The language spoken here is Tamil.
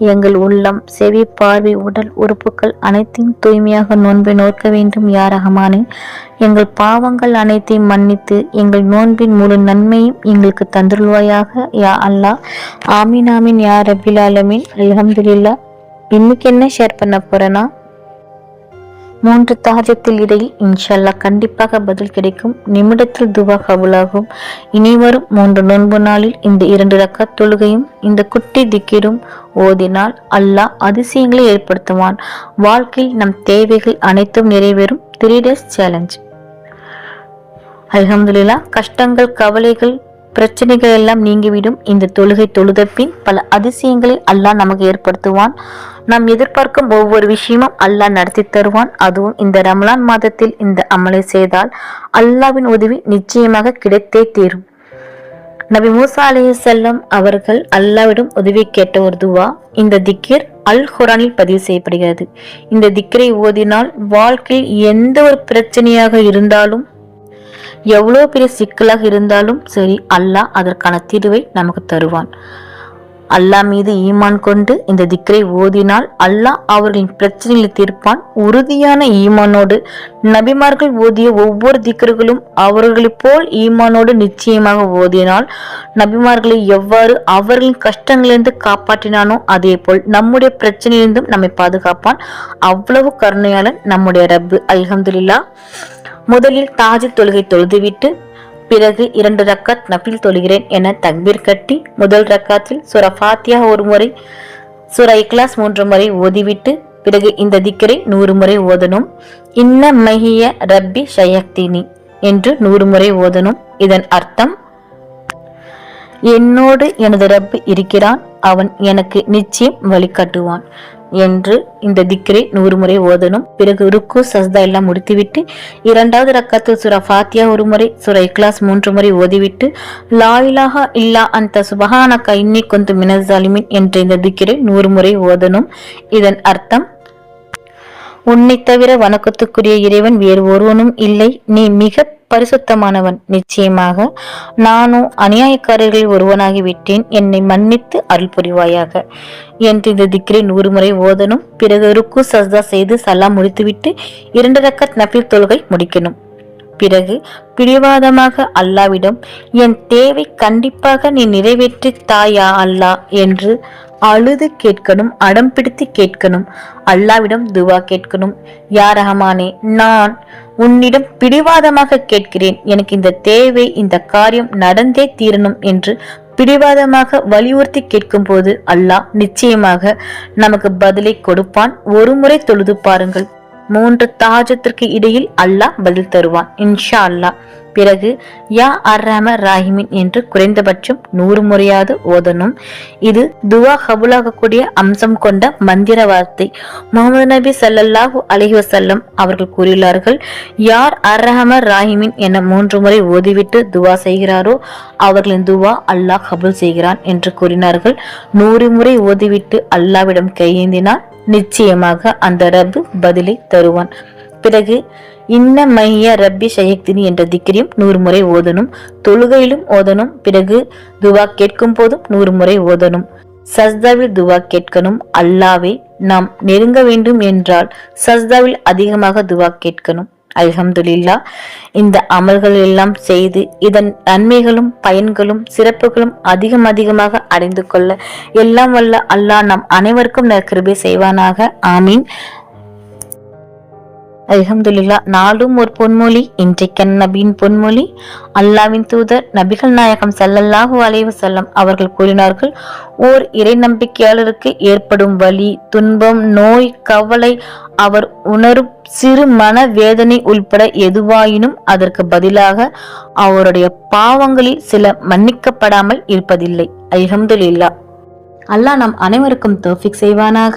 எங்கள் உள்ளம் செவி பார்வை உடல் உறுப்புகள் அனைத்தையும் தூய்மையாக நோன்பை நோக்க வேண்டும் யா ரஹமானே. எங்கள் பாவங்கள் அனைத்தையும் மன்னித்து எங்கள் நோன்பின் முழு நன்மையும் எங்களுக்கு தந்துருவாயாக யா அல்லா ஆமீன் ஆமீன் யா ரபில் ஆலமீன். இன்னைக்கு என்ன ஷேர் பண்ண போறேன்னா மூன்று தாஜத்தில் இடையில் இன்ஷல்லா கண்டிப்பாக பதில் கிடைக்கும். நிமிடத்தில் துவா கபுலாகும். இனி வரும் மூன்று நோன்பு நாளில் இந்த இரண்டு ரக்க தொழுகையும் இந்த குட்டி திக்கிரும் ஓதினால் அல்லாஹ் அதிசயங்களை ஏற்படுத்துவான். வாழ்க்கையில் நம் தேவைகள் அனைத்தும் நிறைவேறும். த்ரீ டேஸ் சேலஞ்ச் அலமதுல்லா கஷ்டங்கள் கவலைகள் பிரச்சனைகள் எல்லாம் நீங்கிவிடும். இந்த தொழுகை தொழுத பின் பல அதிசயங்களை அல்லாஹ் நமக்கு ஏற்படுத்துவான். நாம் எதிர்பார்க்கும் ஒவ்வொரு விஷயமும் அல்லாஹ் நடத்தி தருவான். அதுவும் இந்த ரமலான் மாதத்தில் இந்த அமலை செய்தால் அல்லாவின் உதவி நிச்சயமாக கிடைத்தே தீரும். நபி மூசா அலைஹிஸ்ஸல்லம் அவர்கள் அல்லாவிடம் உதவி கேட்ட ஒரு துவா இந்த திக்கீர் அல் குரானில் பதிவு செய்யப்படுகிறது. இந்த திக்கரை ஓதினால் வாழ்க்கையில் எந்த ஒரு பிரச்சனையாக இருந்தாலும் எவ்வளோ பெரிய சிக்கலாக இருந்தாலும் சரி அல்லாஹ் அதற்கான தீர்வை நமக்கு தருவான். அல்லாஹ் மீது ஈமான் கொண்டு இந்த திக்கரை ஓதினால் அல்லாஹ் அவர்களின் பிரச்சனைகளை தீர்ப்பான். உறுதியான ஈமானோடு நபிமார்கள் ஓதிய ஒவ்வொரு திக்கர்களும் அவர்களைப் போல் ஈமானோடு நிச்சயமாக ஓதினால் நபிமார்களை எவ்வாறு அவர்களின் கஷ்டங்களிலிருந்து காப்பாற்றினானோ அதே போல் நம்முடைய பிரச்சனையிலிருந்தும் நம்மை பாதுகாப்பான். அவ்வளவு கருணையாளன் நம்முடைய ரப்பு. அல்ஹம்துல்லா முதலில் தாஜ் தொழுகை தொழுதுவிட்டு பிறகு இரண்டு ரக்காத் நஃபில் தொழுகிறேன் என தக்பீர் கட்டி முதல் ரக்காத்தில் சுர ஃபாத்தியா ஒரு முறை சுர இக்லாஸ் மூன்று முறை ஓதிவிட்டு பிறகு இந்த திக்கரை நூறு முறை ஓதணும். இன்ன மஹிய ரப்பி ஷயக்தினி என்று நூறு முறை ஓதணும். இதன் அர்த்தம் என்னோடு எனது ரப்பு இருக்கிறான் அவன் எனக்கு நிச்சயம் வழிகாட்டுவான் என்று இந்த திக்கரை நூறு முறை ஓதனும். பிறகு ருக்கு சஸ்தா எல்லாம் முடித்துவிட்டு இரண்டாவது ரக்கத்தில் சுரா ஃபாத்தியா ஒரு முறை சுர இக்லாஸ் மூன்று முறை ஓதிவிட்டு லா இலாஹா இல்லா அந்த சுபஹானக்கா இன்னி கொந்து மினசாலிமின் என்ற இந்த திக்கரை நூறு முறை ஓதனும். இதன் அர்த்தம் உன்னை தவிர வணக்கத்துக்குரிய இறைவன் வேறு ஒருவனும் இல்லை. நீ மிக பரிசுத்தமானவன். நிச்சயமாக நானும் அநியாயக்காரர்களில் ஒருவனாகி விட்டேன் என்னை மன்னித்து அருள் புரிவாயாக என்று இந்த திக்ரை நூறு முறை ஓதணும் பிறகு ருக்கு சஸ்தா செய்து சலாம் முடித்துவிட்டு இரண்டு ரக்கத் நபில் தொழுகை முடிக்கணும். பிறகு பிடிவாதமாக அல்லாவிடம் என் தேவை கண்டிப்பாக நீ நிறைவேற்றி தாயா அல்லா என்று அழுது கேட்கணும் அடம் பிடித்து கேட்கணும். அல்லாவிடம் துவா கேட்கணும். யா ரஹமானே நான் உன்னிடம் பிடிவாதமாக கேட்கிறேன். எனக்கு இந்த தேவை இந்த காரியம் நடந்தே தீரணும் என்று பிடிவாதமாக வலியுறுத்தி கேட்கும்போது அல்லாஹ் நிச்சயமாக நமக்கு பதிலை கொடுப்பான். ஒரு முறை தொழுது பாருங்கள். மூன்று தாஜத்திற்கு இடையில் அல்லாஹ் பதில் தருவான். இன்ஷா அல்லாஹ். பிறகு யா அர்ரஹம ராஹிமின் என்று குறைந்தபட்சம் நூறு முறையாவது ஓதணும். இது துவா கபுலாகக்கூடிய அம்சம் கொண்ட மந்திர வார்த்தை. முகமது நபி சல்லல்லாஹு அலைஹி வஸல்லம் அவர்கள் கூறியுள்ளார்கள் யார் அர்ரஹம ராஹிமின் என மூன்று முறை ஓதிவிட்டு துவா செய்கிறாரோ அவர்களின் துவா அல்லாஹ் கபுல் செய்கிறான் என்று கூறினார்கள். நூறு முறை ஓதிவிட்டு அல்லாவிடம் கையேந்தினால் நிச்சயமாக அந்த ரப்பு பதிலை தருவான். பிறகு இன்ன மைய ரப்பி ஷயக்தினி என்ற திக்கிரியும் நூறு முறை ஓதணும். தொழுகையிலும் ஓதணும். பிறகு துவா கேட்கும் போதும் நூறு முறை ஓதணும். சஸ்தாவில் துவா கேட்கணும். அல்லாவே நாம் நெருங்க வேண்டும் என்றால் சஸ்தாவில் அதிகமாக துவா கேட்கணும். அல்ஹம்துலில்லா. இந்த அமல்கள் எல்லாம் செய்து இதன் நன்மைகளும் பயன்களும் சிறப்புகளும் அதிகம் அதிகமாக அடைந்து கொள்ள எல்லாம் வல்ல அல்லாஹ் நம் அனைவருக்கும் கிருபை செய்வானாக. ஆமீன். அலமதுல்லா நாளும் ஒரு பொன்மொழி இன்றைக்கன் நபியின் பொன்மொழி. அல்லாவின் தூதர் நபிகள் நாயகம் ஸல்லல்லாஹு அலைஹி வஸல்லம் அவர்கள் கூறினார்கள் ஓர் இறை நம்பிக்கையாளருக்கு ஏற்படும் வலி துன்பம் நோய் கவலை அவர் உணரும் சிறு மன வேதனை உள்பட எதுவாயினும் அதற்கு பதிலாக அவருடைய பாவங்களில் சில மன்னிக்கப்படாமல் இருப்பதில்லை. அலமதுல்லா அல்லாஹ் நம் அனைவருக்கும் தோஃபிக் செய்வானாக.